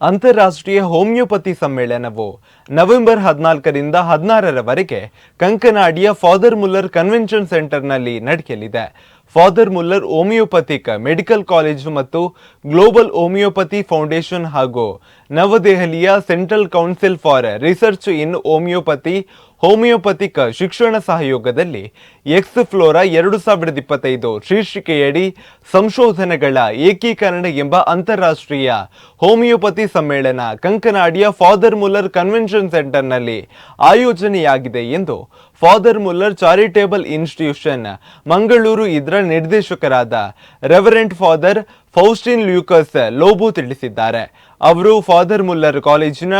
ಅಂತಾರಾಷ್ಟ್ರೀಯ ಹೋಮಿಯೋಪತಿ ಸಮ್ಮೇಳನವು ನವೆಂಬರ್ ಹದಿನಾಲ್ಕರಿಂದ ಹದಿನಾರರವರೆಗೆ ಕಂಕನಾಡಿಯ ಫಾದರ್ ಮುಲ್ಲರ್ ಕನ್ವೆನ್ಷನ್ ಸೆಂಟರ್ನಲ್ಲಿ ನಡೆಯಲಿದೆ. Father Muller homeopathic medical college ಮತ್ತು ಗ್ಲೋಬಲ್ ಹೋಮಿಯೋಪತಿ ಫೌಂಡೇಶನ್ ಹಾಗೂ ನವದೆಹಲಿಯ central council for research in homeopathy homeopathic ಶಿಕ್ಷಣ ಸಹಯೋಗದಲ್ಲಿ ಎಕ್ಸ್ ಫ್ಲೋರಾ ಎರಡು ಸಾವಿರದ ಇಪ್ಪತ್ತೈದು ಶೀರ್ಷಿಕೆಯಡಿ ಸಂಶೋಧನೆಗಳ ಏಕೀಕರಣ ಎಂಬ ಅಂತಾರಾಷ್ಟ್ರೀಯ ಹೋಮಿಯೋಪತಿ ಸಮ್ಮೇಳನ ಕಂಕನಾಡಿಯ ಫಾದರ್ ಮುಲ್ಲರ್ ಕನ್ವೆನ್ಷನ್ ಸೆಂಟರ್ನಲ್ಲಿ ಆಯೋಜನೆಯಾಗಿದೆ ಎಂದು Father Muller Charitable Institution Mangaluru ಇದರ ನಿರ್ದೇಶಕರಾದ Reverend Father Faustin Lucas Lobo ತಿಳಿಸಿದ್ದಾರೆ. ಅವರು ಫಾದರ್ ಮುಲ್ಲರ್ ಕಾಲೇಜಿನ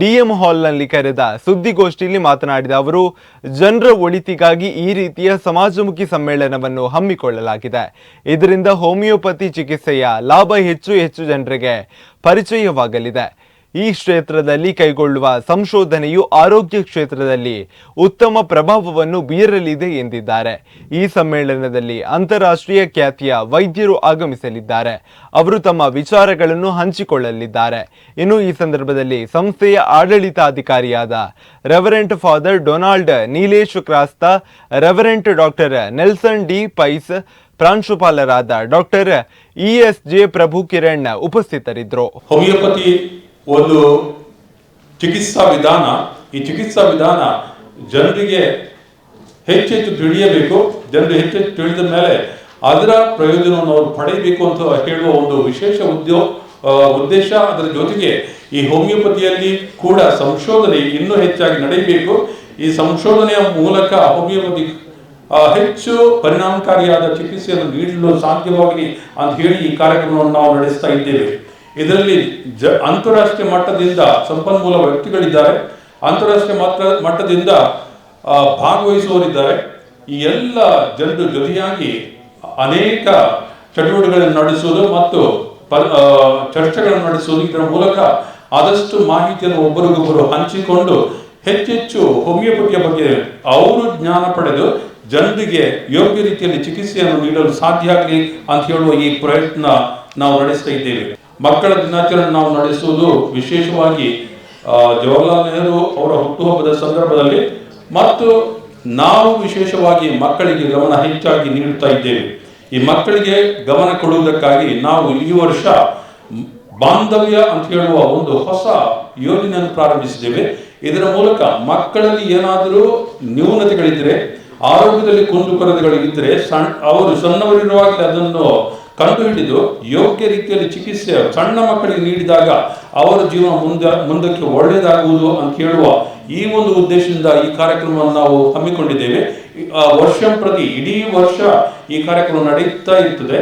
ಡಿಎಂ ಹಾಲ್ನಲ್ಲಿ ಕರೆದ ಸುದ್ದಿಗೋಷ್ಠಿಯಲ್ಲಿ ಮಾತನಾಡಿದ ಅವರು, ಜನರ ಒಳಿತಿಗಾಗಿ ಈ ರೀತಿಯ ಸಮಾಜಮುಖಿ ಸಮ್ಮೇಳನವನ್ನು ಹಮ್ಮಿಕೊಳ್ಳಲಾಗಿದೆ. ಇದರಿಂದ ಹೋಮಿಯೋಪತಿ ಚಿಕಿತ್ಸೆಯ ಲಾಭ ಹೆಚ್ಚು ಹೆಚ್ಚು ಜನರಿಗೆ ಪರಿಚಯವಾಗಲಿದೆ. ಈ ಕ್ಷೇತ್ರದಲ್ಲಿ ಕೈಗೊಳ್ಳುವ ಸಂಶೋಧನೆಯು ಆರೋಗ್ಯ ಕ್ಷೇತ್ರದಲ್ಲಿ ಉತ್ತಮ ಪ್ರಭಾವವನ್ನು ಬೀರಲಿದೆ ಎಂದಿದ್ದಾರೆ. ಈ ಸಮ್ಮೇಳನದಲ್ಲಿ ಅಂತಾರಾಷ್ಟ್ರೀಯ ಖ್ಯಾತಿಯ ವೈದ್ಯರು ಆಗಮಿಸಲಿದ್ದಾರೆ. ಅವರು ತಮ್ಮ ವಿಚಾರಗಳನ್ನು ಹಂಚಿಕೊಳ್ಳಲಿದ್ದಾರೆ. ಇನ್ನು ಈ ಸಂದರ್ಭದಲ್ಲಿ ಸಂಸ್ಥೆಯ ಆಡಳಿತಾಧಿಕಾರಿಯಾದ reverend father Donald Neelesh Crasta, reverend doctor Nelson D. Pais, ಪ್ರಾಂಶುಪಾಲರಾದ doctor E. S. J. Prabhu Kiran ಉಪಸ್ಥಿತರಿದ್ದರು. ಹೋಮಿಯೋಪತಿ ಒಂದು ಚಿಕಿತ್ಸಾ ವಿಧಾನ, ಈ ಚಿಕಿತ್ಸಾ ವಿಧಾನ ಜನರಿಗೆ ಹೆಚ್ಚೆಚ್ಚು ತಿಳಿಯಬೇಕು, ಜನರು ಹೆಚ್ಚೆಚ್ಚು ತಿಳಿದ ಮೇಲೆ ಅದರ ಪ್ರಯೋಜನವನ್ನು ಅವರು ಪಡೆಯಬೇಕು ಅಂತ ಹೇಳುವ ಒಂದು ವಿಶೇಷ ಉದ್ಯೋಗ ಉದ್ದೇಶ ಅದರ ಜೊತೆಗೆ ಈ ಹೋಮಿಯೋಪತಿಯಲ್ಲಿ ಕೂಡ ಸಂಶೋಧನೆ ಇನ್ನೂ ಹೆಚ್ಚಾಗಿ ನಡೆಯಬೇಕು. ಈ ಸಂಶೋಧನೆಯ ಮೂಲಕ ಹೋಮಿಯೋಪತಿ ಹೆಚ್ಚು ಪರಿಣಾಮಕಾರಿಯಾದ ಚಿಕಿತ್ಸೆಯನ್ನು ನೀಡಲು ಸಾಧ್ಯವಾಗಲಿ ಅಂತ ಹೇಳಿ ಈ ಕಾರ್ಯಕ್ರಮವನ್ನು ನಾವು ನಡೆಸ್ತಾ ಇದ್ದೇವೆ. ಇದರಲ್ಲಿ ಜ ಅಂತಾರಾಷ್ಟ್ರೀಯ ಮಟ್ಟದಿಂದ ಸಂಪನ್ಮೂಲ ವ್ಯಕ್ತಿಗಳಿದ್ದಾರೆ. ಅಂತಾರಾಷ್ಟ್ರೀಯ ಮಟ್ಟ ಮಟ್ಟದಿಂದ ಭಾಗವಹಿಸುವವರಿದ್ದಾರೆ. ಈ ಎಲ್ಲ ಜನರು ಜೊತೆಯಾಗಿ ಅನೇಕ ಚಟುವಟಿಕೆಗಳನ್ನು ನಡೆಸುವುದು ಮತ್ತು ಚರ್ಚೆಗಳನ್ನು ನಡೆಸುವುದು ಇದರ ಮೂಲಕ ಆದಷ್ಟು ಮಾಹಿತಿಯನ್ನು ಒಬ್ಬರಿಗೊಬ್ಬರು ಹಂಚಿಕೊಂಡು ಹೆಚ್ಚೆಚ್ಚು ಹೋಮಿಯೋಪತಿಯ ಬಗ್ಗೆ ಅವರು ಜ್ಞಾನ ಪಡೆದು ಜನರಿಗೆ ಯೋಗ್ಯ ರೀತಿಯಲ್ಲಿ ಚಿಕಿತ್ಸೆಯನ್ನು ನೀಡಲು ಸಾಧ್ಯ ಆಗಲಿ ಅಂತ ಹೇಳುವ ಈ ಪ್ರಯತ್ನ ನಾವು ನಡೆಸ್ತಾ ಇದ್ದೇವೆ. ಮಕ್ಕಳ ದಿನಾಚರಣೆ ನಾವು ನಡೆಸುವುದು ವಿಶೇಷವಾಗಿ ಜವಾಹರಲಾಲ್ ನೆಹರು ಅವರ ಹುಟ್ಟುಹಬ್ಬದ ಸಂದರ್ಭದಲ್ಲಿ ಮತ್ತು ನಾವು ವಿಶೇಷವಾಗಿ ಮಕ್ಕಳಿಗೆ ಗಮನ ಹೆಚ್ಚಾಗಿ ನೀಡುತ್ತಾ ಇದ್ದೇವೆ. ಈ ಮಕ್ಕಳಿಗೆ ಗಮನ ಕೊಡುವುದಕ್ಕಾಗಿ ನಾವು ಈ ವರ್ಷ ಬಾಂಧವ್ಯ ಅಂತ ಹೇಳುವ ಒಂದು ಹೊಸ ಯೋಜನೆಯನ್ನು ಪ್ರಾರಂಭಿಸಿದ್ದೇವೆ. ಇದರ ಮೂಲಕ ಮಕ್ಕಳಲ್ಲಿ ಏನಾದರೂ ನ್ಯೂನತೆಗಳಿದ್ದರೆ ಆರೋಗ್ಯದಲ್ಲಿ ಕುಂದುಕೊರತೆಗಳಿದ್ದರೆ ಸಣ್ಣ ಅವರು ಸಣ್ಣವರಿರುವಾಗಲೇ ಅದನ್ನು ಕಂಡುಹಿಡಿದು ಯೋಗ್ಯ ರೀತಿಯಲ್ಲಿ ಚಿಕಿತ್ಸೆ ಸಣ್ಣ ಮಕ್ಕಳಿಗೆ ನೀಡಿದಾಗ ಅವರ ಜೀವನ ಮುಂದೆ, ಮುಂದಕ್ಕೆ ಒಳ್ಳೆಯದಾಗುವುದು ಅಂತ ಹೇಳುವ ಈ ಒಂದು ಉದ್ದೇಶದಿಂದ ಈ ಕಾರ್ಯಕ್ರಮವನ್ನು ನಾವು ಹಮ್ಮಿಕೊಂಡಿದ್ದೇವೆ. ವರ್ಷ ಪ್ರತಿ ಇಡೀ ವರ್ಷ ಈ ಕಾರ್ಯಕ್ರಮ ನಡೆಯುತ್ತಾ ಇರ್ತದೆ.